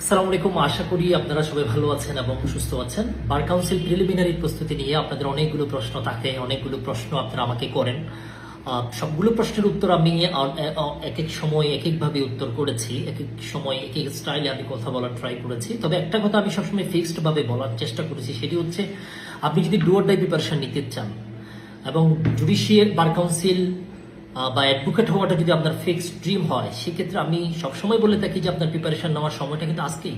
আসসালামু আলাইকুম। আশা করি আপনারা সবাই ভালো আছেন এবং সুস্থ আছেন। বার কাউন্সিল প্রিলিমিনারি প্রস্তুতি নিয়ে আপনাদের অনেকগুলো প্রশ্ন থাকে, অনেকগুলো প্রশ্ন আপনারা আমাকে করেন। সবগুলো প্রশ্নের উত্তর আমি এক এক সময় এক একভাবে উত্তর করেছি এক এক সময় এক এক স্টাইলে আমি কথা বলার ট্রাই করেছি। তবে একটা কথা আমি সবসময় ফিক্সড ভাবে বলার চেষ্টা করেছি, সেটি হচ্ছে আপনি যদি ডুয়ার ডাই প্রিপারেশন নিতে চান এবং জুডিশিয়াল বার কাউন্সিল বা অ্যাডভোকেট হওয়াটা যদি আপনার ফিক্স ড্রিম হয়, সেক্ষেত্রে আমি সবসময় বলে থাকি যে আপনার প্রিপারেশন নেওয়ার সময়টা কিন্তু আজকেই।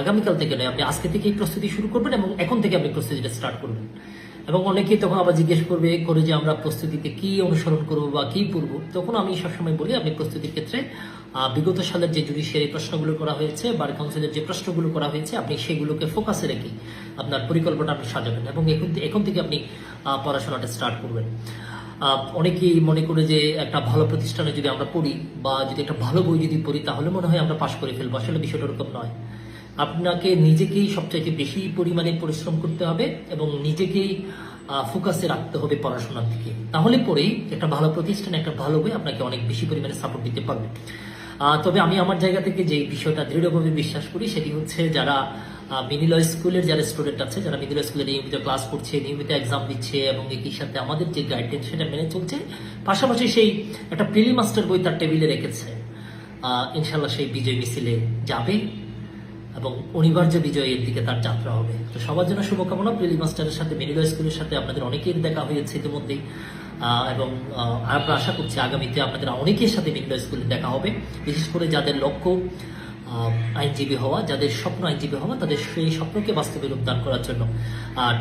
আগামীকাল থেকে নয়, আপনি আজকে থেকেই প্রস্তুতি শুরু করবেন এবং এখন থেকে আপনি প্রস্তুতিটা স্টার্ট করবেন। এবং অনেকেই তখন আবার জিজ্ঞেস করবে, করে যে আমরা প্রস্তুতিতে কি অনুসরণ করব বা কি পড়ব? তখন আমি সবসময় বলি, আপনি প্রস্তুতির ক্ষেত্রে বিগত সালের যে জুডিশিয়ারি প্রশ্নগুলো করা হয়েছে বার কাউন্সিলের যে প্রশ্নগুলো করা হয়েছে, আপনি সেগুলোকে ফোকাসে রেখে আপনার পরিকল্পনা আপনি সাজাবেন এবং এখন এখন থেকে আপনি পড়াশোনাটা স্টার্ট করবেন। অনেকেই মনে করে যে একটা ভালো প্রতিষ্ঠানে যদি আমরা পড়ি বা যদি একটা ভালো বই যদি পড়ি, তাহলে মনে হয় আমরা পাশ করে ফেলব। আসলে বিষয়টা ওরকম নয়। আপনাকে নিজেকেই সবচাইতে বেশি পরিমাণে পরিশ্রম করতে হবে এবং নিজেকেই ফোকাসে রাখতে হবে পড়াশোনার দিকে। তাহলে পরেই একটা ভালো প্রতিষ্ঠানে একটা ভালো বই আপনাকে অনেক বেশি পরিমাণে সাপোর্ট দিতে পারবে। তবে আমি আমার জায়গা থেকে যে বিষয়টা দৃঢ়ভাবে বিশ্বাস করি, সেটি হচ্ছে যারা মিনিলয় স্কুলের যারা স্টুডেন্ট আছে, যারা মিনিলয় স্কুলে নিয়মিত ক্লাস করছে, নিয়মিত এক্সাম দিচ্ছে এবং একই সাথে আমাদের যে গাইডলাইন সেটা মেনে চলছে, পাশাপাশি সেই একটা প্রিলি মাস্টার বই তার টেবিলে রেখেছে। ইনশাল্লাহ সেই বিজয় মিছিলে যাবে এবং অনিবার্য বিজয়ের দিকে তার যাত্রা হবে। তো সবার জন্য শুভকামনা প্রিলি মাস্টারের সাথে মেরিলয় স্কুলের সাথে আপনাদের অনেকের দেখা হয়েছে ইতিমধ্যেই। এবং আমরা আশা করছি আগামীতে আপনাদের অনেকের সাথে মেরিলয় স্কুলে দেখা হবে। বিশেষ করে যাদের লক্ষ্য আইনজীবী হওয়া, যাদের স্বপ্ন আইনজীবী হওয়া, তাদের সেই স্বপ্নকে বাস্তবে রূপদান করার জন্য।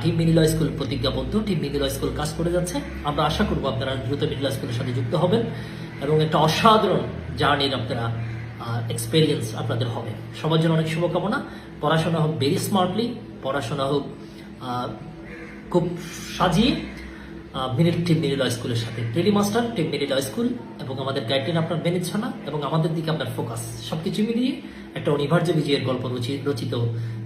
টিম মিনিলয় স্কুল প্রতিজ্ঞাবদ্ধ টিম মিনিলয় স্কুল কাজ করে যাচ্ছে। আমরা আশা করব আপনারা দ্রুত মিনিলয় স্কুলের সাথে যুক্ত হবেন এবং একটা অসাধারণ জার্নির আপনারা এক্সপেরিয়েন্স আপনাদের হবে। সবার জন্য অনেক শুভকামনা। পড়াশোনা হোক ভেরি স্মার্টলি পড়াশোনা হোক খুব সাজিয়ে মিনিট টিম মিনিলয় স্কুলের সাথে। Tele master team Minilay school এবং আমাদের গাইডলাইন আপনার মেনে ছানা এবং আমাদের দিকে আপনার ফোকাস সব কিছু মিলিয়ে একটা অনিবার্য বিজয়ের গল্প রচি- রচিত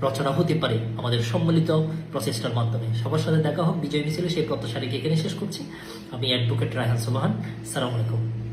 রচনা হতে পারে আমাদের সম্মিলিত প্রচেষ্টার মাধ্যমে। সবার সাথে দেখা হোক, বিজয় মিছিলে সেই প্রত্যাশা রেখে এখানে শেষ করছি। আমি অ্যাডভোকেট রায়হান সোবাহান। সালাম আলাইকুম।